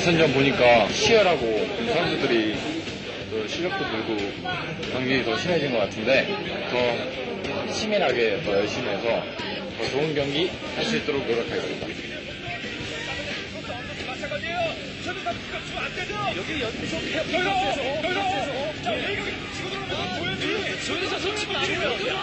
예선전 보니까 치열하고 선수들이 또 실력도 늘고 경기가 더 심해진 것 같은데 더 치밀하게 더 열심히 해서 더 좋은 경기 할 수 있도록 노력하겠습니다. 여기 들어오면서 조현주. 조현주 선수 치고 나오고요.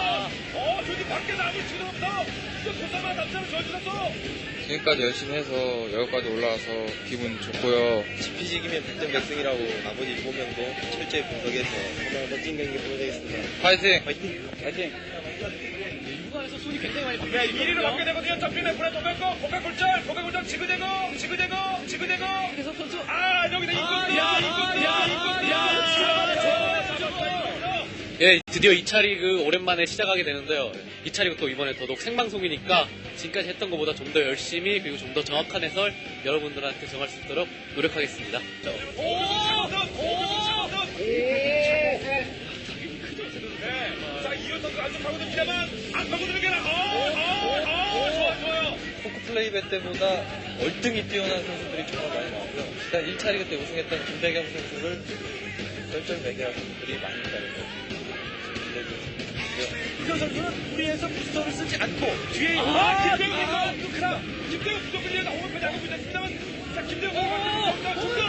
어 조현주 밖에 나고 치고 들어오면서 이거 도사만 남자는 조현주 선수. 지금까지 열심히 해서 여기까지 올라와서 기분 좋고요. 피지기면 100점 백승이라고 나머지 7명도 철저히 분석해서 정말 멋진 경기 보여드리겠습니다. 파이팅! 화이팅! 파이팅! 육안에서 손이 굉장히 많이 네, 1위로 바뀌거든요. 받게 되거든요. 점핑에 보내 도백거, 고백골절, 고백골절 지그대고, 지그대고, 지그대고. 그래서 선수 아, 여기다 이건데, 야, 이건데, 야, 이건데. 야, 예, 드디어 2차 리그 오랜만에 시작하게 되는데요. 2차 리그 또 이번에 더더욱 생방송이니까 지금까지 했던 것보다 좀 더 열심히 그리고 좀 더 정확한 해설 여러분들한테 정할 수 있도록 노력하겠습니다. 오! 오! 네. 자, 이현 선수 안쪽 파고듭니다만, 안 파고드는 게 나. 어, 좋아, 플레이배 때보다 월등히 뛰어난 선수들이 정말 많이 나오고요. 일단 1차 리그 때 우승했던 김대겸 선수를 쩔쩔매기한 선수들이 많이 있다는 거. 이현 선수는 무리해서 부스터를 쓰지 않고, 뒤에, 아, 김대웅 선수, 그나 김대웅 부족을 위해서 홈을 야구 있습니다만, 자, 김대웅 중간, 자, 중간,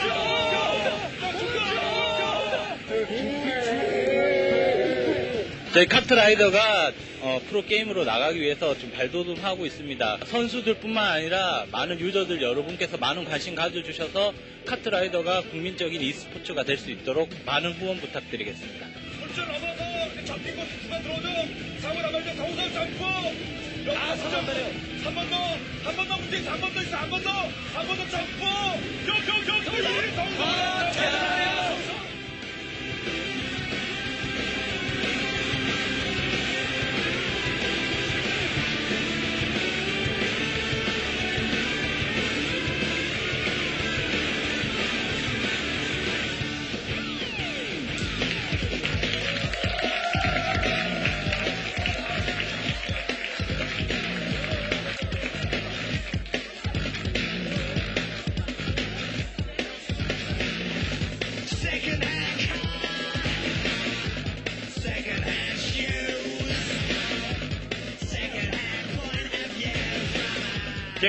저희 카트라이더가 어, 프로게임으로 나가기 위해서 좀 발돋움하고 있습니다. 선수들뿐만 아니라 많은 유저들 여러분께서 많은 관심 가져주셔서 카트라이더가 국민적인 e스포츠가 될 수 있도록 많은 후원 부탁드리겠습니다. 거 중간 들어오죠. 사고 나가죠. 사우선 잡고. 아, 사장다네요. 한번 더, 한 번 더 문제 있어. 한번 더 있어. 한 번 더, 한 번 더 잡고. 여, 여, 여, 여, 여, 사우선.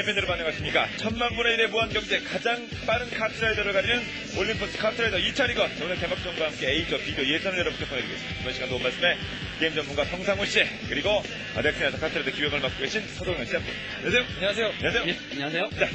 팬들을 반영하십니까? 천만 분의 일의 무한 경제 가장 빠른 카트라이더를 가리는 올림포스 카트라이더 2차 리그 오늘 개막전과 함께 A조, B조 예선을 여러분께 보내드리겠습니다. 이번 시간 도움 말씀에 게임 전문가 성상훈 씨 그리고 넥슨에서 카트라이더 기획을 맡고 계신 서동현 씨 안녕하세요. 안녕하세요. 안녕하세요. 예, 안녕하세요. 자,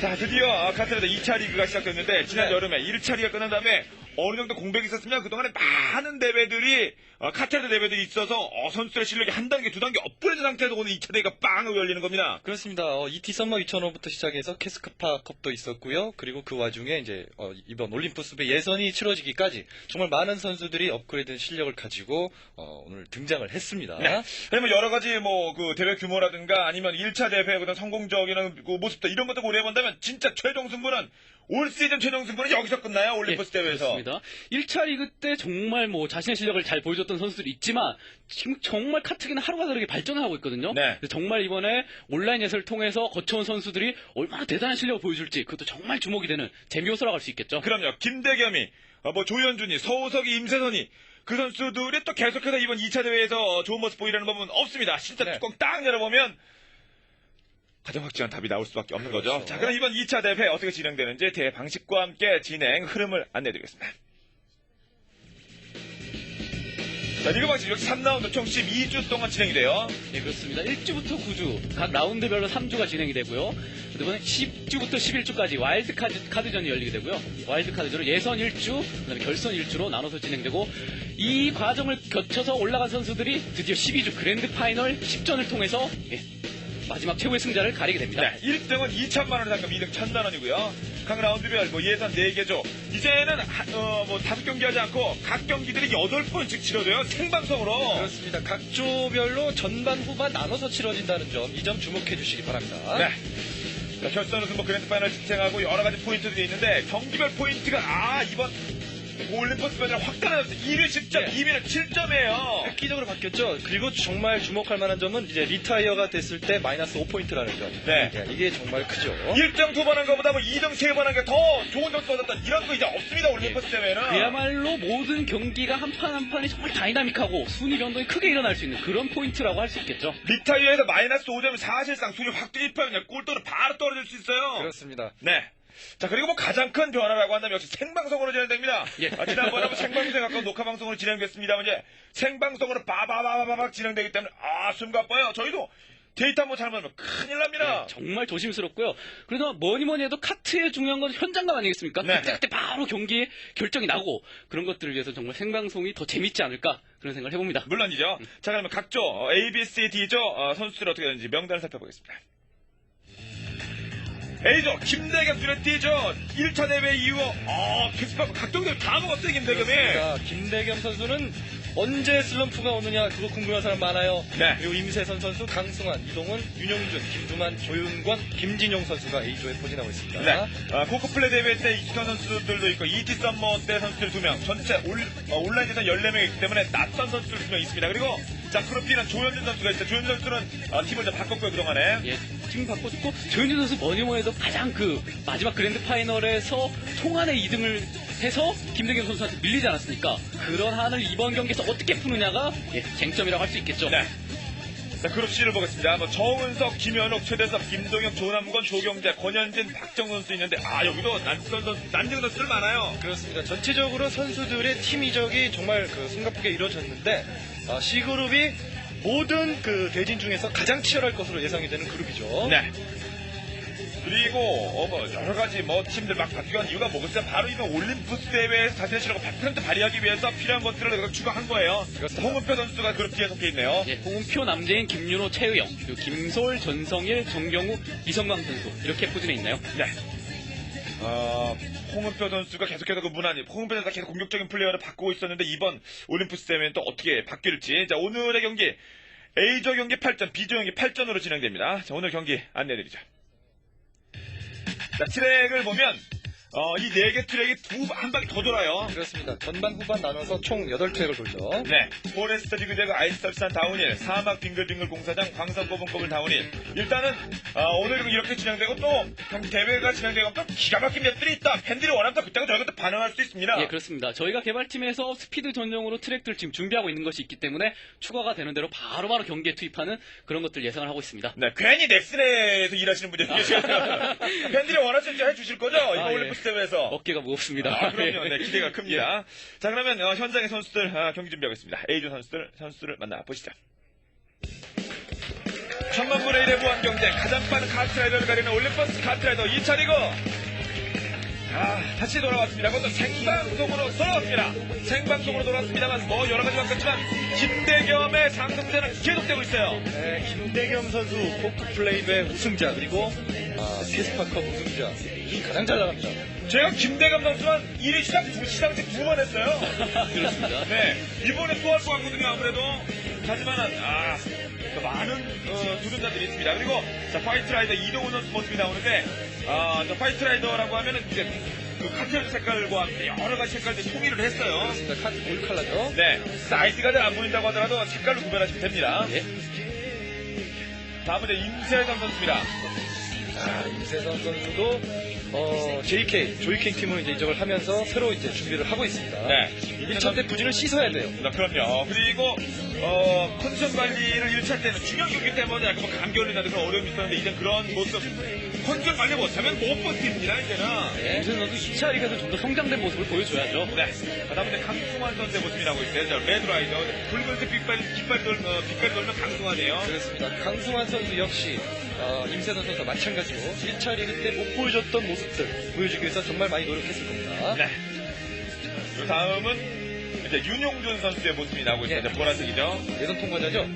자, 드디어 카트라이더 2차 리그가 시작됐는데 지난 네. 여름에 1차 리그가 끝난 다음에 어느 정도 공백이 있었으면 그동안에 많은 대회들이 어, 카트라이더 대회들이 있어서 어, 선수들의 실력이 한 단계 두 단계 업그레이드 상태에서 오늘 2차 대회가 빵 하고 열리는 겁니다. 그렇습니다. 어, ET 썸머 2005부터 시작해서 캐스카파 컵도 있었고요. 그리고 그 와중에 이제 어, 이번 올림푸스배 예선이 치러지기까지 정말 많은 선수들이 업그레이드 실력을 가지고 어, 오늘 등장을 했습니다. 네. 그러면 여러 가지 뭐 그 대회 규모라든가 아니면 1차 대회 그다음 성공적인 그 모습들 이런 것들 고려해본다면 진짜 최종 승부는 올 시즌 최종 승부는 여기서 끝나요 대회에서. 예, 그렇습니다. 1차 리그 때 정말 뭐 자신의 실력을 잘 보여줬던 선수들이 있지만 지금 정말 카트기는 하루가 다르게 발전을 하고 있거든요. 네. 그래서 정말 이번에 온라인 예선을 통해서 거쳐온 선수들이 얼마나 대단한 실력을 보여줄지 그것도 정말 주목이 되는 재미 요소라고 할 수 있겠죠. 그럼요. 김대겸이, 어, 뭐 조현준이, 서우석이, 임세선이 그 선수들이 또 계속해서 이번 2차 대회에서 좋은 모습 보이라는 법은 없습니다. 진짜 네. 뚜껑 딱 열어보면 가장 확실한 답이 나올 수밖에 없는 거죠. 그렇죠. 자, 그럼 이번 2차 대회 어떻게 진행되는지 대회 방식과 함께 진행 흐름을 안내드리겠습니다. 자, 리그 방식 이렇게 3라운드 총 12주 동안 진행이 돼요. 네, 그렇습니다. 1주부터 9주, 각 라운드별로 3주가 진행이 되고요. 그다음에 10주부터 11주까지 와일드 카드, 카드전이 열리게 되고요. 와일드 카드전은 예선 1주, 그다음에 결선 1주로 나눠서 진행되고 이 과정을 거쳐서 올라간 선수들이 드디어 12주 그랜드 파이널 10전을 통해서 예, 마지막 최고의 승자를 가리게 됩니다. 네, 1등은 2천만 원 상금, 2등 1천만 원이고요. 각 라운드별 뭐 예선 4개죠. 이제는 하- 어, 뭐 다섯 경기 하지 않고 각 경기들이 8번씩 치러져요. 생방송으로. 그렇습니다. 각 조별로 전반 후반 나눠서 치러진다는 점, 이 점 주목해 주시기 바랍니다. 네. 자, 결선 우승 뭐 그랜드 파이널 진행하고 여러 가지 포인트들이 있는데 경기별 포인트가 아 이번 올림포스 변화확 달라졌어요. 1위 10점, 예. 2위는 7점이에요. 획기적으로 바뀌었죠. 그리고 정말 주목할 만한 점은 이제 리타이어가 됐을 때 마이너스 5포인트라는 점. 네. 예, 이게 정말 크죠. 1등 두 번 한 것보다 뭐 2등 세 번 한 게 더 좋은 점수 얻었던 이런 거 이제 없습니다. 올림포스 대회는. 그야말로 모든 경기가 한 판 한 판이 정말 다이나믹하고 순위 변동이 크게 일어날 수 있는 그런 포인트라고 할 수 있겠죠. 리타이어에서 마이너스 5점이 사실상 순위 확 뒤집히면 꼴도는 바로 떨어질 수 있어요. 그렇습니다. 네. 자, 그리고 뭐 가장 큰 변화라고 한다면 역시 생방송으로 진행됩니다. 예. 아, 지난번에 뭐 생방송에 가까운 녹화 방송으로 진행됐습니다만 이제 생방송으로 바바바바바박 진행되기 때문에 아, 숨 가빠요. 저희도 데이터 한번 잘못하면 큰일 납니다. 정말 조심스럽고요. 그래서 뭐니 뭐니 해도 카트의 중요한 건 현장감 아니겠습니까? 네. 그때 그때 바로 경기에 결정이 나고 그런 것들을 위해서 정말 생방송이 더 재밌지 않을까 그런 생각을 해봅니다. 물론이죠. 자, 그러면 각조 어, ABC, D조 어, 선수들이 어떻게 되는지 명단을 살펴보겠습니다. A조 김대겸 눈에 띄죠. 1차 대회 이후 어, 캐스파고 각종 대회 다 먹었어요 김대겸이. 자, 김대겸 선수는 언제 슬럼프가 오느냐 그거 궁금한 사람 많아요. 네. 그리고 임세선 선수, 강승환, 이동훈, 윤용준, 김두만, 조윤권, 김진용 선수가 A조에 포진하고 있습니다. 네. 어, 코코플레 대회 때 익숙한 선수들도 있고 ET 썸머 때 선수들 2명 전체 올, 어, 온라인 대선 14명 있기 때문에 낯선 선수들 2명 있습니다. 그리고 자 크로피는 조현준 선수가 있어요. 조현준 선수는 어, 팀을 좀 바꿨고요 그동안에. 예, 팀 바꿔줬고 조현준 선수 뭐니 뭐니 해도 가장 그 마지막 그랜드 파이널에서 통안에 2등을 해서 김대겸 선수한테 밀리지 않았습니까? 그런 한을 이번 경기에서 어떻게 푸느냐가 예, 쟁점이라고 할 수 있겠죠. 네. 자, 그룹 C를 보겠습니다. 뭐, 정은석, 김현욱, 최대섭, 김동혁, 조남건, 조경재, 권현진, 박정선 선수 있는데, 아, 여기도 난선 선수, 난징 선수들 많아요. 그렇습니다. 전체적으로 선수들의 팀 이적이 정말 그 숨가쁘게 이루어졌는데 아, C그룹이 모든 그 대진 중에서 가장 치열할 것으로 예상이 되는 그룹이죠. 네. 그리고, 어, 뭐, 여러 가지 뭐, 팀들 막 바뀌고 한 이유가 뭐겠어요? 바로 이번 올림푸스 대회에서 자신의 실력을 100% 발휘하기 위해서 필요한 것들을 추가한 거예요. 홍은표 선수가 그룹 D에 속해 있네요. 예, 홍은표 남재인 김윤호 최의영 그리고 김솔 전성일 정경우 이성광 선수 이렇게 포진해 있나요? 네. 어, 홍은표 선수가 계속해서 그 무난히, 홍은표 선수가 계속 공격적인 플레이어를 바꾸고 있었는데, 이번 올림푸스 대회는 또 어떻게 바뀔지. 자, 오늘의 경기, A조 경기 8전, B조 경기 8전으로 진행됩니다. 자, 오늘 경기 안내드리죠. 자, 트랙을 보면, 어, 이 네 개 트랙이 두, 한 바퀴 더 돌아요. 그렇습니다. 전반 후반 나눠서 총 8트랙을 돌죠. 네. 포레스트 리그대가 아이스설산 다운힐, 사막 빙글빙글 공사장, 광산 꼬분꼬분 다운힐. 일단은, 어, 오늘 경기 이렇게 진행되고 또, 경기 대회가 진행되고 또 기가 막힌 맵들이 있다. 팬들이 원하면 또 그때가 저희가 또 반응할 수 있습니다. 예, 그렇습니다. 저희가 개발팀에서 스피드 전용으로 트랙들 지금 준비하고 있는 것이 있기 때문에 추가가 되는 대로 바로바로 경기에 투입하는 그런 것들 예상을 하고 있습니다. 네, 괜히 넥슨에서 일하시는 분들이 계세요. 팬들이 원하시는 대 해주실 거죠? 이번 아, 예. 올림픽 대회에서. 어깨가 무겁습니다. 아, 그럼요. 네, 예. 기대가 큽니다. 자, 그러면 어, 현장의 선수들 아, 경기 준비하고 있습니다. A조 선수들, 선수들을 만나 보시죠. 천만분의 1의 무한 경쟁, 가장 빠른 카트라이더를 가리는 올림버스 카트라이더 2차 리그. 아, 다시 돌아왔습니다. 그것도 생방송으로 돌아왔습니다. 생방송으로 돌아왔습니다만, 뭐, 여러 가지 바뀌었지만, 김대겸의 상승세는 계속되고 있어요. 네, 김대겸 선수 포크 플레이의 우승자 그리고 아, 캐스파컵 우승자 이 가장 잘 나갑니다. 제가 김대겸 선수는 1위 시상, 두, 시상식 두 번 했어요. 그렇습니다. 네, 이번에 또 할 것 같거든요, 아무래도. 하지만은, 아, 더 많은, 어, 도전자들이 있습니다. 그리고, 자, 파이트라이더 이동훈 선수 모습이 나오는데, 아, 저 파이트라이더라고 하면은 이제, 그 카트라이더 색깔과 함께 여러 가지 색깔들이 통일을 했어요. 그렇습니다. 카드 골 컬러죠. 네, 사이즈가 잘 안 보인다고 하더라도 색깔로 구별하시면 됩니다. 예. 다음은 이제 임세정 선수입니다. 아, 임세선 선수도 어, JK 조이킹 팀을 이제 이적을 하면서 새로 이제 준비를 하고 있습니다. 네. 1차 때 부진을 씻어야 돼요. 네, 그럼요. 그리고 어, 컨디션 관리를 1차 때는 중요한 경기 때문에 약간 뭐 감기 걸린다든가 그런 어려움이 있었는데 이제 그런 모습 컨디션 관리 못하면 못 버팁니다 이제는. 임선 선수 2차 리그에서 좀 더 성장된 모습을 보여줘야죠. 네. 그다음에 강승환 선수의 모습이 나오고 있어요. 저 레드라이더 붉은색 빛깔 빛깔 돌 어, 빛깔 돌면 강승환이에요. 그렇습니다. 강승환 선수 역시 어, 임세선 선수와 마찬가지로 1차 리그 때 못 보여줬던 모습들 보여주기 위해서 정말 많이 노력했을 겁니다. 네. 그 다음은 이제 윤용준 선수의 모습이 나오고. 네. 이제 보라색이죠. 예선 통과자죠?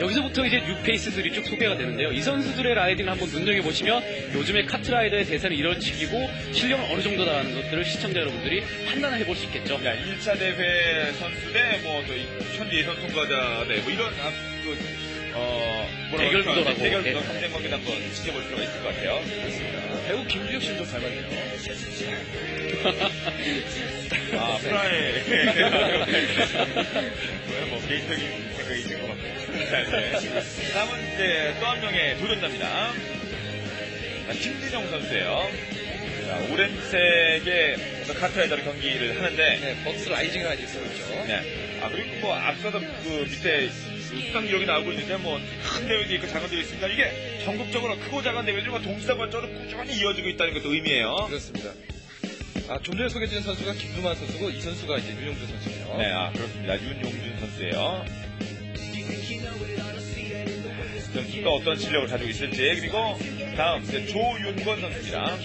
여기서부터 이제 뉴페이스들이 쭉 소개가 되는데요. 이 선수들의 라이딩을 한번 눈여겨보시면 요즘에 카트라이더의 대세는 이런 식이고 실력은 어느 정도다라는 것들을 시청자 여러분들이 판단을 해볼 수 있겠죠. 자, 1차 대회 선수 대, 뭐, 또, 이 현지 예선 통과자 대, 뭐, 이런, 아, 그, 어, 뭐라고 대결? 구도라고. 대결 예. 구도 경쟁 관계도 한번 지켜볼 필요가 있을 것 같아요. 배우 김주혁 좀 닮았네요. 아, 프라이. 뭐, 개인적인 생각이 있는 것 같고. 네. 다음은 이제 또 한 명의 도전자입니다. 자, 김진영 선수예요. 자, 오렌지색의 어떤 카트라이더를 경기를 하는데, 네, 벅스 라이징을 아직 있었죠. 네. 아, 그리고 뭐, 앞서서 그 밑에 그 수상 기록이 나오고 있는데, 뭐, 큰 대회도 있고 작은 대회도 있으니까 이게 전국적으로 크고 작은 대회들이 뭐 동시다발적으로 꾸준히 이어지고 있다는 것도 의미예요. 그렇습니다. 아, 좀 전에 소개해드린 선수가 김두만 선수고 이 선수가 이제 윤용준 선수예요. 네, 아, 그렇습니다. 윤용준 선수예요. 좀또 어떤 실력을 가지고 있을지. 그리고 다음, 이제 조윤권 선수입니다.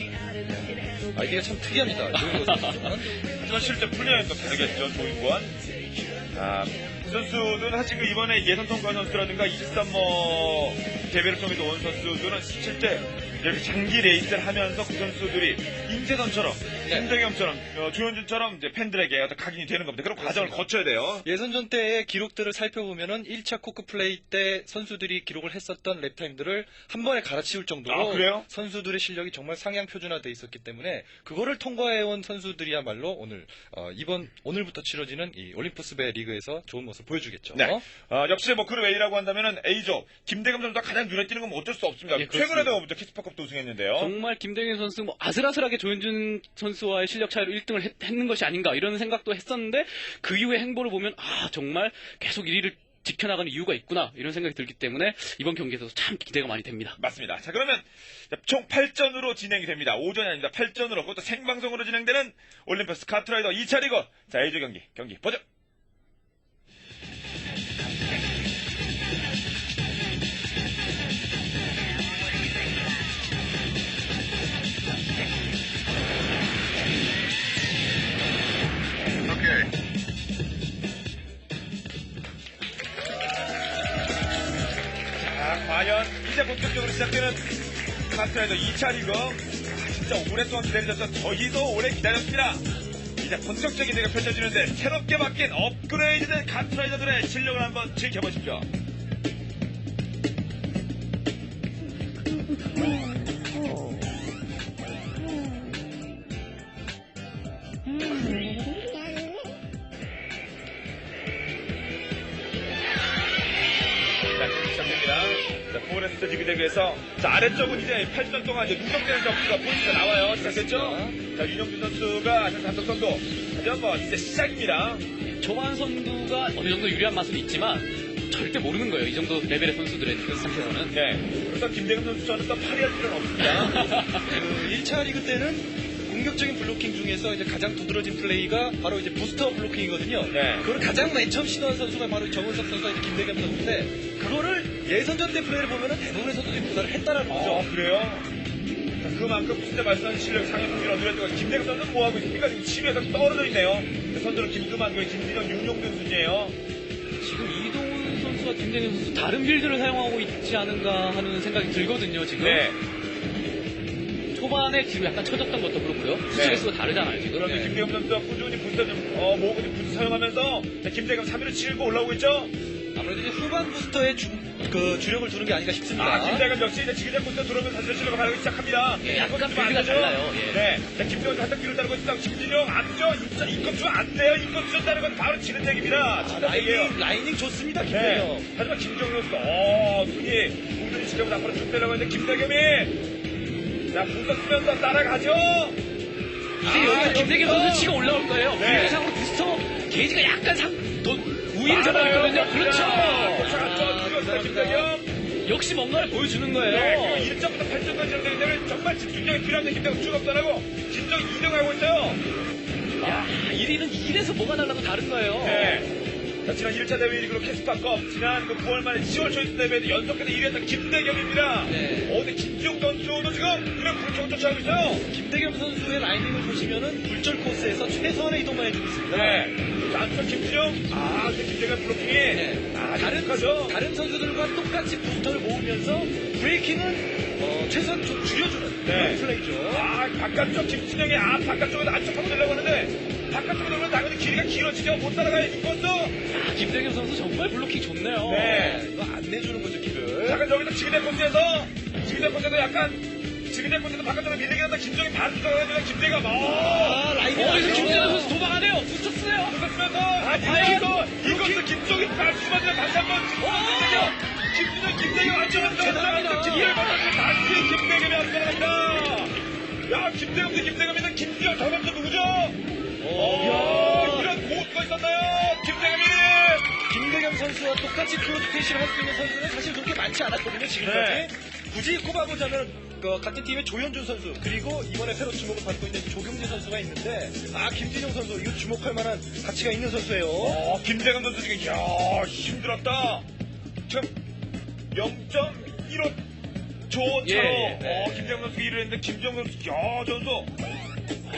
아이디가 참 특이합니다. 선수는. 하지만 실제 플레이는 또 다르겠죠, 조윤권. 아, 이 선수들은 사실 그 이번에 예선 통과 선수라든가 23뭐 대회를 통해서 온 선수들은 실제 이렇게 장기 레이스를 하면서 그 선수들이 임재선처럼, 네. 김대겸처럼, 어, 조현준처럼 이제 팬들에게 어떤 각인이 되는 겁니다. 그런 과정을. 거쳐야 돼요. 예선전 때의 기록들을 살펴보면은 1차 코크 플레이 때 선수들이 기록을 했었던 랩타임들을 한 번에 갈아치울 정도로 아, 그래요? 선수들의 실력이 정말 상향 표준화돼 있었기 때문에 그거를 통과해온 선수들이야말로 오늘 어, 이번 오늘부터 치러지는 이 올림푸스배 리그에서 좋은 모습 보여주겠죠. 네. 어, 역시 뭐그 외이라고 한다면은 A조 김대겸 선수가 가장 눈에 띄는 건뭐 어쩔 수 없습니다. 예. 최근에도 먼저 키스 파컵도 우승했는데요. 정말 김대균 선수 뭐 아슬아슬하게 조현준 선수와의 실력 차이로 1등을 했, 는 것이 아닌가 이런 생각도 했었는데 그 이후의 행보를 보면 아 정말 계속 1위를 지켜나가는 이유가 있구나 이런 생각이 들기 때문에 이번 경기에서 참 기대가 많이 됩니다. 맞습니다. 자 그러면 총 8전으로 진행이 됩니다. 5전이 아닙니다. 8전으로 그것도 생방송으로 진행되는 올림피스 카트라이더 2차 리그 자 A조 경기 경기 보죠. 이제 본격적으로 시작되는 카트라이더 2차 리그 진짜 오랫동안 기다려져서 저희도 오래 기다렸습니다. 이제 본격적인 대가 펼쳐지는데 새롭게 바뀐 업그레이드된 카트라이더들의 실력을 한번 지켜보십시오. 자, 자, 포레스트 지그 대회에서 자, 아래쪽은 이제 8전 동안 이제 누적되는 점수가 포인트가 나와요. 시작됐죠? 자, 윤영준 선수가 한 단독 선도. 다시 한번 이제 시작입니다. 초반 선두가 어느 정도 유리한 맛은 있지만 절대 모르는 거예요. 이 정도 레벨의 선수들의 상태에서는. 네. 그래서 김대근 선수 저는 또 파리할 필요는 없습니다. 그 1차 리그 때는 공격적인 블로킹 중에서 이제 가장 두드러진 플레이가 바로 이제 부스터 블로킹이거든요. 네. 그걸 가장 맨 처음 시도한 선수가 바로 정은석 선수와 김대겸 선수인데 그거를 예선전 때 플레이를 보면은 대부분의 선수들이 구사를 했다는 거죠. 아, 그래요? 자, 그만큼 진짜 말씀하신 실력 상위 성적을 얻으려고 김대근 선수는 뭐하고 있습니까? 지금 치면서 떨어져 있네요. 선수는 김두만, 김진영, 윤용준 순이에요. 지금 이동훈 선수와 김대균 선수 다른 빌드를 사용하고 있지 않은가 하는 생각이 들거든요. 지금 네. 초반에 지금 약간 쳐졌던 것도 그렇고요. 수치가 수가 다르잖아요. 지금. 그런데 네. 김대겸 선수가 꾸준히 부스터 좀, 어, 모으고 좀 부스터 사용하면서 자, 김대겸 3위를 치고 올라오고 있죠? 아무래도 이제 후반 부스터에 주, 그 주력을 두는 게 아닌가 싶습니다. 아, 김대겸 역시 이제 지그재 부스터 들어오면서 사실 실력을 가르기 시작합니다. 예, 약간 빌드가? 달라요, 예. 네. 자, 김대겸 살짝 뒤로 따르고 있다. 김진영 앞죠? 진짜 이것 주면 안 돼요. 이것 주셨다는 건 바로 지는 얘기입니다. 아. 라이닝, 라이닝 좋습니다, 네. 김대겸. 하지만 김정우 선수가, 어, 순위, 공전이 지금 앞으로 쭉 내려가고 있는데, 김대겸이, 자, 부스터 쓰면서 따라가죠? 이제 여기가 김대균 선수 치고 올라올 거예요. 아. 네. 비례상으로 부스터 게이지가 약간 상, 더 우위를 잡아 맞아요. 있거든요. 그렇죠. 쫓아 뛰었어요, 김대겸. 역시 뭔가를 보여주는 거예요. 네, 그리고 1점부터 8점까지 진행되기 때문에 정말 집중력이 필요한 김대겸 안 하고, 진정 2등하고 있어요. 야, 1위는 1에서 뭐가 달라도 다른 거예요. 네. 자, 지난 1차 대회 1위로 캐스파컵, 지난 그 9월 말에 10월 초이스 대회에도 연속해서 1위했던 김대겸입니다. 네. 어, 근데 김지웅 선수도 지금 그냥 불청을 쫓아가고 있어요. 김대겸 선수의 라이닝을 보시면은 굴절 코스에서 최선의 이동만 해주고 있습니다. 네. 자, 안쪽 김지웅. 아, 근데 김대겸 블로킹이. 네. 아, 다른 가죠. 다른 선수들과 똑같이 부스터를 모으면서 브레이킹은 어, 최소한 좀 줄여주는 네. 플레이죠. 아, 바깥쪽 김진영이 아, 바깥쪽에서 안쪽하고 되려고 하는데 바깥쪽으로 들면 당연히 길이가 길어지죠. 못 따라가요. 이것도. 아, 김대겸 선수 정말 블로킹 좋네요. 네. 이거 안 내주는 거죠 길을. 잠깐 저기서 지그대 코스에서 지그대 코스에서 약간 지그대 코스에서 바깥쪽으로 밀리게 한다. 김정이 반 들어가면 김재가 막. 아 라인이 어, 여기서. 김대겸 선수 도망하네요. 붙였어요. 붙었으면서 아, 이거 이것도 김정이 발수만이라 다시 한번 김진영 김대겸 안전한 대단합니다. 김대겸 다시 김대겸이 안전합니다. 야 김대겸 대 김대겸인데 김지영 저번 똑같이 플로테이션을 할수 있는 선수는 사실 그렇게 많지 않았거든요 지금까지. 네. 굳이 꼽아보자면 그 같은 팀의 조현준 선수 그리고 이번에 새로 주목을 받고 있는 조경재 선수가 있는데 아 김진영 선수 이거 주목할 만한 가치가 있는 선수예요. 어, 김대겸 선수 지금 이야 힘들었다. 지금 0.15조 차로 예, 네. 어, 김대겸 선수가 1위 했는데 김정 선수 야 전수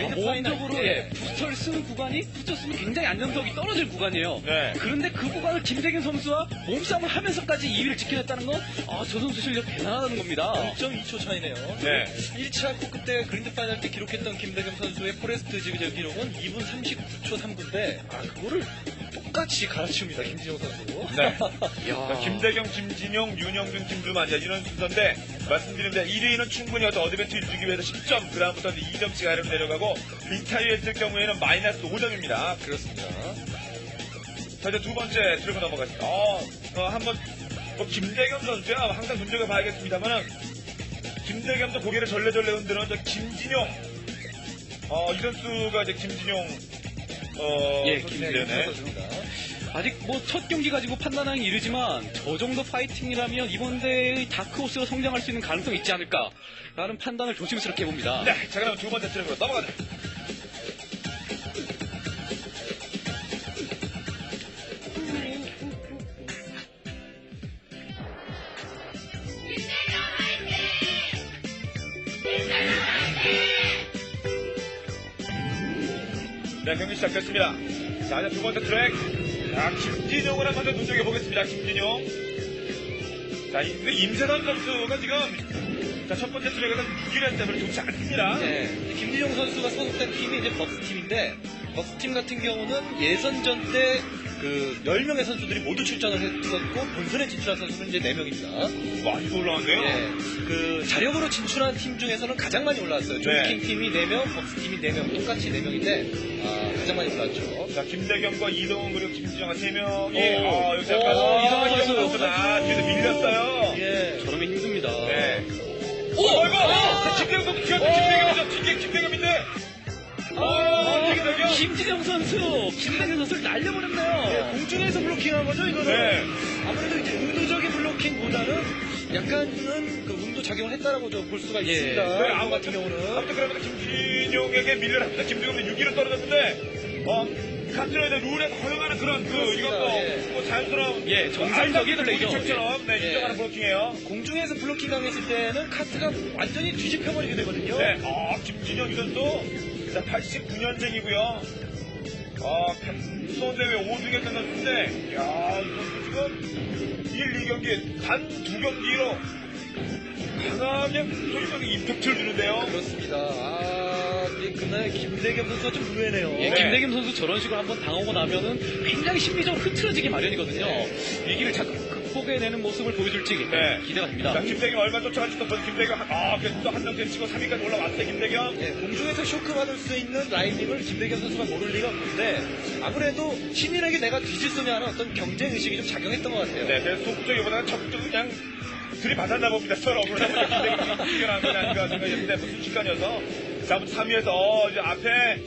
모험적으로 파이널 예, 부스터를 쓰는 구간이 붙였으면 굉장히 안정성이 떨어질 구간이에요. 네. 그런데 그 구간을 김대겸 선수와 몸싸움을 하면서까지 2위를 지켜냈다는 건, 아, 저 선수 실력 대단하다는 겁니다. 0.2초 차이네요. 네. 1차 코급 때 그린드 파이널 때 기록했던 김대겸 선수의 포레스트 지그재 기록은 2분 39초 3분인데 아 그거를 똑같이 갈아치웁니다 김진영 선수. 네. 자, 김대겸, 김진용, 윤영준, 김주만 이제 이런 순서인데 말씀드리는데 1위는 충분히 어떤 어드밴티지 주기 위해서 10점 그 다음부터 2점씩 아래로 내려가고 리타이어 했을 경우에는 마이너스 5점입니다. 그렇습니다. 자 이제 두 번째 들고 넘어가겠습니다. 어, 어, 한번 뭐 김대겸 선수야 항상 눈여겨 봐야겠습니다만은 김대겸도 고개를 절레절레 흔드는 저 김진용 어, 이 선수가 이제 김진용 어, 예, 선수입니다. 아직 뭐 첫 경기 가지고 판단하기 이르지만 저 정도 파이팅이라면 이번 대회의 다크호스로 성장할 수 있는 가능성이 있지 않을까라는 판단을 조심스럽게 해봅니다. 네, 자 그럼 두 번째 트랙으로 넘어가자. 네, 경기 시작됐습니다. 자, 이제 두 번째 트랙. 자, 김진용을 한번 더 눈여겨 보겠습니다. 김진용. 자, 이- 근데 임세선 선수가 지금 자, 첫 번째 트랙에서 6위를 때문에 좋지 않습니다. 네, 김진용 선수가 소속된 팀이 이제 벅스 팀인데 벅스 팀 같은 경우는 예선전 때 그 10명의 선수들이 모두 출전을 했었고 본선에 진출한 선수는 이제 4명입니다. 와, 이거 올라왔네요. 예, 그 자력으로 진출한 팀 중에서는 가장 많이 올라왔어요. 조이킹 팀이 4명, 벅스 팀이 4명, 똑같이 4명인데 아, 가 장 많이 올라왔죠. 자, 김대겸과 이동훈 그리고 김진영아 세 명이 오. 아, 여기 잠깐 오, 어, 이동훈 이동훈 선수. 선수가 뒤에서 밀렸어요. 예. 저러면 힘듭니다. 네. 오! 어이구! 어, 김대겸 선수 튀었어. 김대겸이죠. 이게 김대겸인데. 어, 김대겸. 김진영 선수, 김대겸 선수를 날려버렸네요. 예, 공중에서 블로킹한 거죠, 이거는? 네. 아무래도 이제 의도적인 블로킹보다는 약간은 그 작용을 했다라고 좀볼 수가 예. 있습니다. 네, 이거 아무튼, 같은 경우는. 아무튼 그러면 김진용에게 밀려납니다. 김대겸은 6위로 떨어졌는데, 어, 카트라이더 룰에 허용하는 그런 그. 이것도 예. 뭐 자연스러운. 예, 정상적인 플레이죠. 처럼 네, 예. 인정하는 블로킹이에요. 공중에서 블로킹 당했을 때는 카트가 완전히 뒤집혀버리게 되거든요. 네, 어, 김진영 이 선수. 자, 89년생이고요. 어, 수원대회 5등했던 선수인데, 야, 이 선수 지금 1, 2경기, 단 두 경기로 강하게 소리적인 임팩트를 주는데요. 그렇습니다. 아, 그날 김대겸 선수가 좀 의외네요. 예, 네. 김대겸 선수 저런 식으로 한번 당하고 나면은 굉장히 심리적으로 흐트러지기 마련이거든요. 위기를 자꾸 극복해내는 모습을 보여줄지 네. 기대가 됩니다. 자, 김대겸 얼마 본 김대겸, 아, 그래서 또 한명 치고 3위까지 올라왔어요, 김대겸. 예, 공중에서 쇼크 받을 수 있는 라이딩을 김대겸 선수가 모를 리가 없는데 아무래도 신인에게 내가 뒤질 수냐는 어떤 경쟁 의식이 좀 작용했던 것 같아요. 네, 그래서 소극적이보다는 적극적으로 그냥 들이받았나 봅니다, 서로. 김대겸이 튀겨나온 건 아닌가 생각했는데, 뭐 순식간이어서. 자, 아무튼 3위에서, 어, 이제 앞에,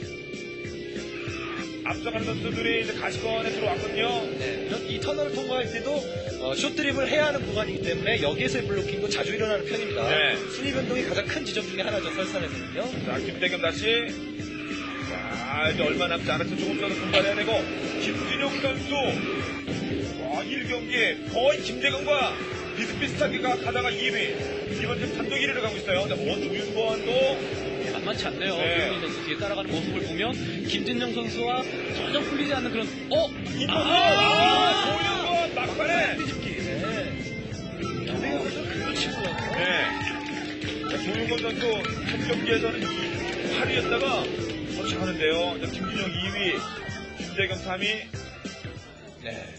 앞서가는 선수들이 이제 가시권에 들어왔거든요. 네, 이런 이 터널을 통과할 때도 어, 숏드립을 해야 하는 구간이기 때문에 여기에서의 블로킹도 자주 일어나는 편입니다. 네. 순위 변동이 가장 큰 지점 중에 하나죠, 설산에서는요. 자, 김대겸 다시. 자, 이제 얼마 남지 않았죠. 조금 더 분발해야 되고. 김진용 선수. 와, 1경기에 거의 김대겸과 비슷비슷하게가 가다가 2위. 이번 팀 단독 1위를 가고 있어요. 원 우윤권도 예, 만만치 않네요. 네. 김진영 선수 뒤에 따라가는 모습을 보면 김진영 선수와 전혀 풀리지 않는 그런 어? 이번에 아! 아 조윤권 막판에 아, 뒤집기. 네. 네. 조윤권 선수 첫 경기에서는 8위였다가 도착하는데요. 김진영 2위, 김재경 3위. 네.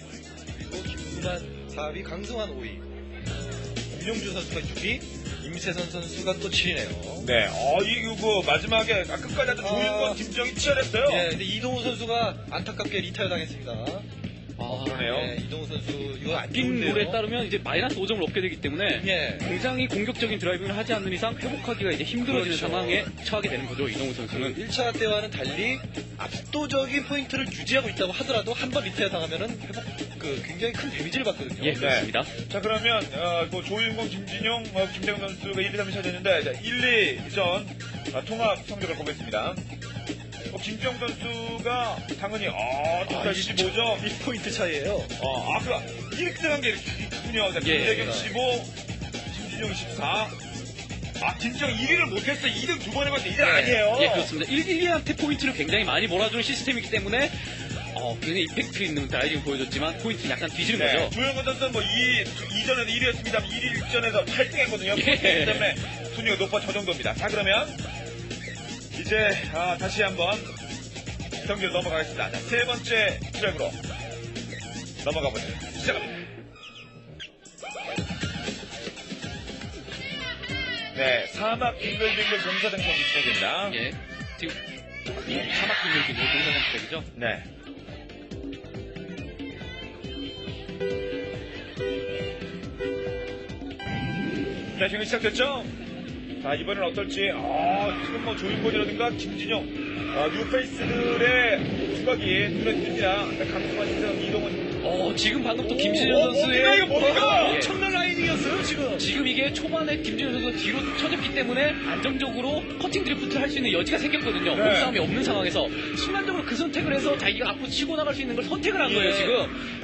그리고 김문환 4위, 강승환 5위. 윤용주 선수가 6위, 임세선 선수가 또 7위네요. 네, 어, 이거 그 마지막에 아, 끝까지 아주 조윤권, 아. 김정이 치열했어요. 예, 근데 이동우 선수가 안타깝게 리타이어 당했습니다. 아, 그러네요. 네, 이동우 선수 이거 안빙 좋은데요. 룰에 따르면 이제 마이너스 5점을 얻게 되기 때문에 예. 굉장히 공격적인 드라이빙을 하지 않는 이상 회복하기가 이제 힘들어지는 그렇죠. 상황에 처하게 되는 거죠 이동우 선수는. 1차 때와는 달리 압도적인 포인트를 유지하고 있다고 하더라도 한 번 리타이어 당하면은 회복 그 굉장히 큰 데미지를 받거든요. 예 그렇습니다. 자, 그러면, 어, 그 조윤권, 김진용, 어, 김대경 선수가 1, 2, 3위 차지했는데, 자, 1, 2전 아, 통합 성적을 보겠습니다. 어, 김정 선수가 당연히, 어, total 15점. 1포인트 차이에요. 어, 아, 그, 1등한 게 있군요. 자, 예, 김대경 예. 15, 김진용 14. 아, 김정 1위를 못했어. 2등 두 번 해봤는데 1등 아니에요. 예 그렇습니다. 1, 1위한테 포인트를 굉장히 많이 몰아주는 시스템이기 때문에 어, 굉장히 임팩트 있는 드라이빙 보여줬지만 포인트를 약간 뒤지는 네, 거죠. 조영건 선수는 뭐, 이, 이전에도 1위였습니다. 1위 일전에서 8등 했거든요. 예. 그렇기 때문에 순위가 높아 저 정도입니다. 자, 그러면, 이제, 아, 다시 한번 경기로 넘어가겠습니다. 자, 세 번째 트랙으로 넘어가 보죠. 시작합니다. 네, 사막 빙글빙글 공사장 경기 시작입니다. 예. 지금 이 사막 비밀기도 공사장 트랙이죠. 네. 자, 지금 시작됐죠? 자, 이번엔 어떨지, 아, 지금 뭐 조인권이라든가 김진영, 아, 뉴페이스들의 두각이 눈에 띕니다. 자, 강수만 신세영, 이동은. 어 지금 방금 또 김진현 어, 선수의 뭡니까, 이거 뭡니까? 예. 엄청난 라이딩이었어요, 지금. 지금 이게 초반에 김진현 선수가 뒤로 쳐졌기 때문에 안정적으로 커팅 드리프트를 할 수 있는 여지가 생겼거든요. 네. 몸싸움이 없는 상황에서 순간적으로 그 선택을 해서 자기가 앞으로 치고 나갈 수 있는 걸 선택을 한 거예요, 예. 지금.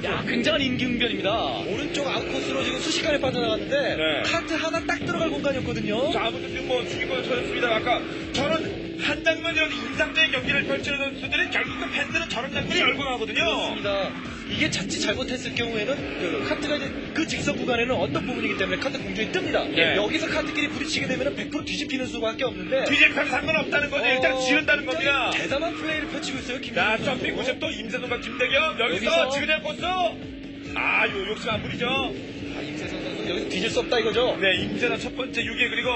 야, 굉장한 임기응변입니다. 오른쪽 아웃코스로 지금 순식간에 빠져나갔는데 네. 카트 하나 딱 들어갈 공간이었거든요. 자, 아무튼 지금 뭐 죽이권을 쳐졌습니다. 아까 저는 한 장면이라도 인상적인 경기를 펼치는 선수들이 결국 그 팬들은 저런 장면이 열고 나거든요. 그렇습니다. 이게 자칫 잘못했을 경우에는 그 카트가 이제 그 직선 구간에는 언덕 부분이기 때문에 카트 공중에 뜹니다. 네. 여기서 카트끼리 부딪히게 되면 100% 뒤집히는 수밖에 없는데 뒤집혀도 상관없다는 거죠. 일단 어, 지른다는 굉장히 겁니다. 대단한 플레이를 펼치고 있어요, 김 자, 선 점핑 90도 임세동과 김대겸 여기서, 여기서. 지그냥 코스. 아, 요 욕심 안 부리죠. 아, 임세선 선수 여기서 뒤질 수 없다 이거죠. 네, 임세는 첫 번째 6위 그리고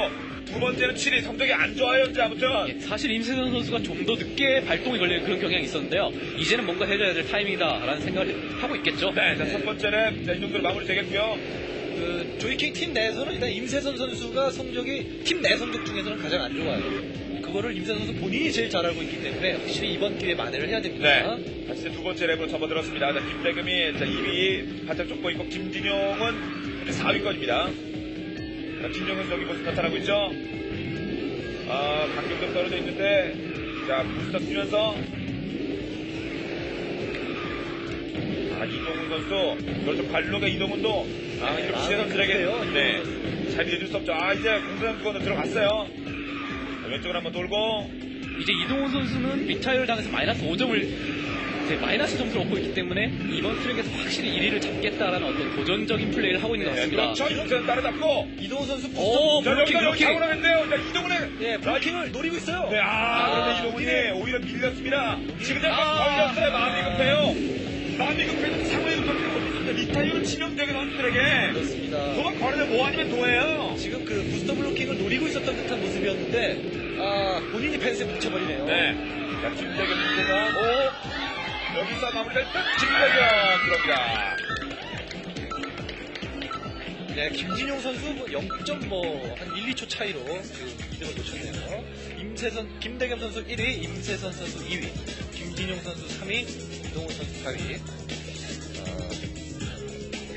두 번째는 7위 성적이 안 좋아요, 이제 아무튼. 예, 사실 임세선 선수가 좀 더 늦게 발동이 걸리는 그런 경향이 있었는데요. 이제는 뭔가 해줘야 될 타이밍이다라는 생각을 하고 있겠죠. 네, 자, 첫 번째는 자, 이 정도로 마무리 되겠고요. 그 조이킹 팀 내에서는 일단 임세선 선수가 성적이 팀 내 성적 중에서는 가장 안 좋아요. 그거를 임세선 선수 본인이 제일 잘 알고 있기 때문에 확실히 이번 기회에 만회를 해야 됩니다. 네. 다시 두 번째 랩으로 접어들었습니다. 자, 김대금이 자, 2위 바짝 쫓고 있고, 김진용은 현재 4위권입니다. 자, 김정은 여기 모습 나타나고 있죠. 아, 강경도 떨어져 있는데, 자, 부스터 뛰면서, 아, 이동훈 선수, 그렇죠. 발로가 이동훈도, 아, 이렇게 아, 시대 선수에게, 그래요? 네, 자리 내줄 수 없죠. 아, 이제 공사장 구간으로 들어갔어요. 자, 왼쪽으로 한번 돌고, 이제 이동훈 선수는 리타이어를 당해서 마이너스 5점을 마이너스 점수를 얻고 있기 때문에 이번 트랙에서 확실히 1위를 잡겠다라는 어떤 도전적인 플레이를 하고 있는 것 네, 같습니다. 그렇죠. 이동세는 따라잡고, 이동훈 선수 오, 자, 블로킹, 여기가 여기 블로킹. 자, 이동훈의 예, 블로킹을 노리고 있어요. 네, 아, 아, 그런데 이동훈이 오히려 밀렸습니다. 지금 약간 아. 걸렸어요. 마음이 급해요. 마음이 급해서 상황이 급하게 못했습니다. 리타이어는 치명적인 선수들에게 그렇습니다. 도박 걸으면 뭐 아니면 도예요. 지금 그 부스터 블로킹을 노리고 있었던 듯한 모습이었는데 아 본인이 펜스에 묻혀버리네요. 네. 자, 김대겸 선수가, 오, 여기서 마무리될 듯 김대겸 들어옵니다. 네, 김진용 선수 뭐 0점 뭐한 1, 2초 차이로 지금 2등을 놓쳤네요. 임세선, 김대겸 선수 1위, 임세선 선수 2위, 김진용 선수 3위, 이동훈 선수 4위.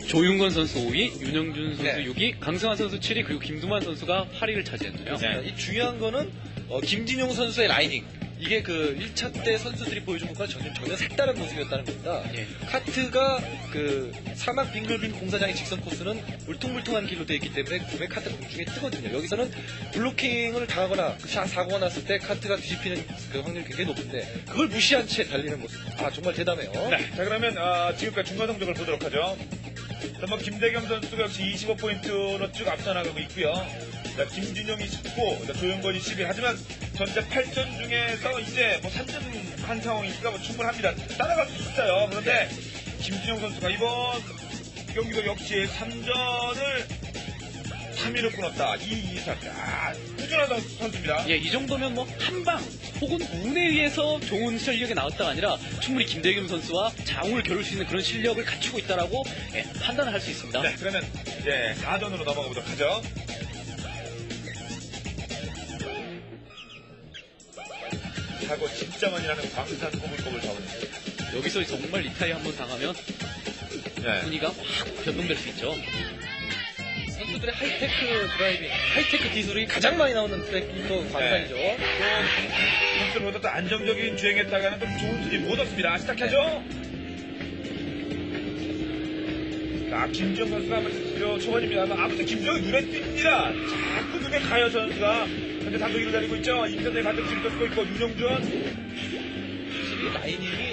조윤건 선수 5위, 윤영준 선수 네. 6위, 강승환 선수 7위, 그리고 김두만 선수가 8위를 차지했네요. 네. 이 중요한 거는 어, 김진용 선수의 라이딩. 이게 그 1차 때 선수들이 보여준 것과 전혀, 전혀 색다른 모습이었다는 겁니다. 예. 카트가 그 사막 빙글빙 공사장의 직선 코스는 울퉁불퉁한 길로 되어 있기 때문에 구매 카트 공중에 뜨거든요. 여기서는 블로킹을 당하거나 그 사, 사고가 났을 때 카트가 뒤집히는 그 확률이 굉장히 높은데 그걸 무시한 채 달리는 모습. 아 정말 대단해요. 네. 자, 그러면, 아, 지금까지 중간 성적을 보도록 하죠. 자, 뭐 김대겸 선수가 역시 25포인트로 쭉 앞서 나가고 있고요. 자, 김진용이 19, 자, 조용건이 11. 하지만 전체 8전 중에서 이제 뭐 3전 한 상황이니까 뭐 충분합니다. 따라갈 수 있어요. 그런데 김진용 선수가 이번 경기도 역시 3전을 3위를 끊었다. 2, 2, 3. 아, 꾸준한 선- 선수입니다. 예, 이 정도면 뭐 한방 혹은 운에 의해서 좋은 실력이 나왔다가 아니라 충분히 김대겸 선수와 장우를 겨룰 수 있는 그런 실력을 갖추고 있다라고 예, 판단을 할 수 있습니다. 네, 그러면 이제 4전으로 넘어가 보도록 하죠. 사고 진짜 많이 나는 광산 꼬불꼬불 사원. 여기서 정말 리타이 한번 당하면 네. 분위기가 확 변동될 수 있죠. 선수들의 하이테크 드라이빙, 하이테크 기술이 가장 많이 나오는 트랙도 광산이죠. 선수들보다 또 안정적인 주행했다가는 좀 좋은 수준이 못 얻습니다. 시작하죠. 자, 김지영 선수가 아마 초반입니다만 아무튼 김지영이 눈에 띕니다. 자꾸 눈에 가요, 저 선수가. 현재 단독 1위 달리고 있죠. 임선대 반등 지금 쓰고 있고, 윤영준. 확실히 라인이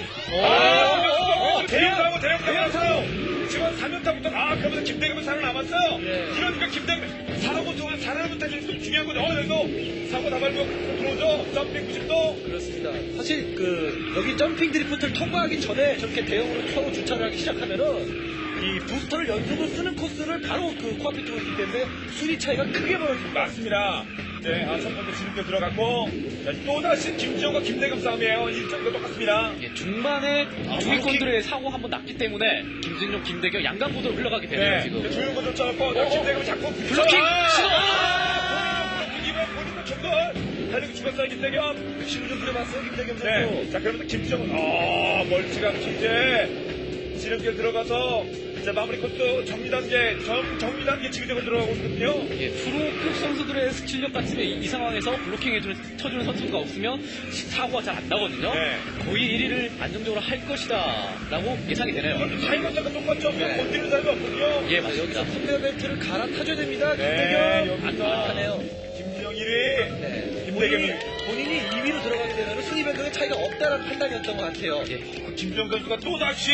아, 대형 사고, 대형 사고. 지금 3연타부터, 아, 그러면서 김대겸은 살아남았어요. 예. 이러니까 김대겸, 사고 동안 타이 좀 중요한 거죠. 어, 여기서 사고 나발고 들어오죠. 점핑 90도. 그렇습니다. 사실 그 여기 점핑 드리프트를 통과하기 전에 저렇게 대형으로 서로 주차를 하기 시작하면은 이 부스터를 연속으로 쓰는 코스를 바로 그 코앞에 두고 있기 때문에 순위 차이가 크게 벌어집니다. 맞습니다. 네, 아, 첫 번째 진입도 들어갔고, 자, 또다시 김지영과 김대겸 싸움이에요. 일정도 똑같습니다. 예, 중반에 중위권들의 사고 한번 났기 때문에 김진용, 김대겸 양강구도로 흘러가게 되네요 네, 지금. 조용건 쫓아왔고, 자, 김대겸 자꾸 블로킹! 시도! 아! 이번 본인도 좀더 달리고 죽었어요, 김대겸. 힘을 좀 들여봤어요 김대겸 선수. 네, 자, 그러면서 김지영은, 아, 멀찌감치 이제, 지름길 들어가서, 자, 마무리 코스 정리 단계, 정, 정리 단계 지그재그 들어가고 있거든요. 예, 프로급 선수들의 실력 같으면 이, 이 상황에서 블로킹 해주는, 쳐주는 선수가 없으면 시- 사고가 잘 안 나거든요. 네. 거의 1위를 안정적으로 할 것이다. 라고 예상이 되네요. 타이머가 똑같죠? 네. 건드리는 사람이 없거든요. 예, 맞습니다. 컨베어 벨트를 갈아타줘야 됩니다. 네, 김대겸 여기서. 안타하네요. 김지영 1위. 네. 김대겸이. 본인이, 본인이 2위로 들어가게 되면 순위 변동의 차이가 없다는 판단이었던 것 같아요. 예. 김지영 선수가 또다시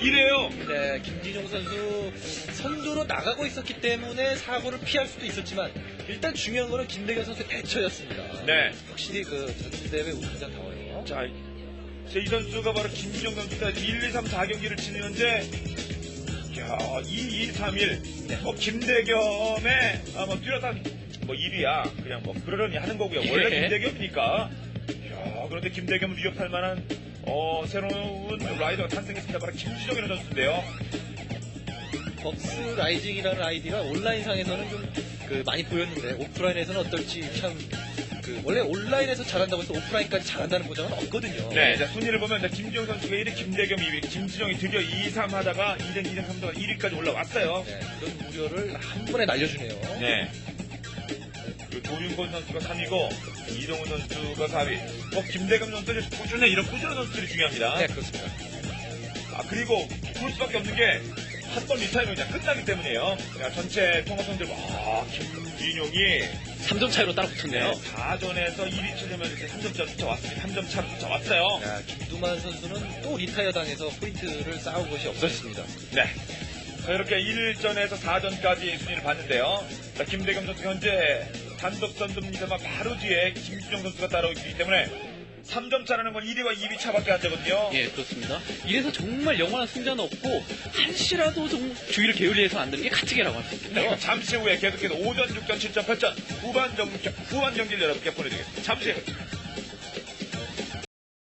1위에요. 네, 김진용 선수 선두로 나가고 있었기 때문에 사고를 피할 수도 있었지만 일단 중요한 거는 김대겸 선수의 대처였습니다. 네. 확실히 그 전대회 우승자다워요. 자, 이 선수가 바로 김지영 선수가 1, 2, 3, 4경기를 치는데, 야, 2, 2, 3, 1. 뭐, 김대겸의, 아, 뭐, 뚜렷한, 뭐, 1위야. 그냥 뭐, 그러려니 하는 거고요. 원래 예. 김대겸이니까. 야, 그런데 김대겸을 위협할 만한, 어, 새로운 라이더가 탄생했습니다. 바로 김지정이라는 선수인데요. 벅스 라이징이라는 아이디가 온라인상에서는 좀 그 많이 보였는데 오프라인에서는 어떨지 참 그 원래 온라인에서 잘한다고 해서 오프라인까지 잘한다는 보장은 없거든요. 네, 자, 순위를 보면, 자, 김지영 선수가 1위, 김대겸 2위, 김지정이 드디어 2, 3 하다가 2등, 2등, 3등, 1위까지 올라왔어요. 네, 그런 우려를 한 번에 날려주네요. 네. 그리고 조윤건 선수가 3위고 이동훈 선수가 4위. 뭐 김대겸 선수들이 꾸준해 이런 꾸준한 선수들이 중요합니다. 네, 그렇습니다. 아 그리고 그럴 수밖에 없는 게 한 번 리타임이 그냥 끝나기 때문에요. 야, 전체 통합 선수들 와 김진용이 3점 차이로 따라 붙었네요. 4전에서 1위 치려면 이제 3점 차 쫓아왔습니다. 3점 차로 쫓아왔어요. 야, 김두만 선수는 또 리타이어 당해서 포인트를 쌓은 것이 없었습니다. 네. 자, 이렇게 1전에서 4전까지 순위를 봤는데요. 자, 김대겸 선수 현재 단독 선두입니다만 바로 뒤에 김준영 선수가 따라오고 있기 때문에 3점 차라는 건 1위와 2위 차밖에 안 되거든요. 예, 그렇습니다. 이래서 정말 영원한 승자는 없고 한시라도 좀 주의를 게을리해서 안 되는 게 가치계라고 할 수 있겠네요. 네, 잠시 후에 계속해서 5전, 6전, 7전, 8전 후반 경, 후반 경기를 여러분께 보내드리겠습니다. 잠시 후.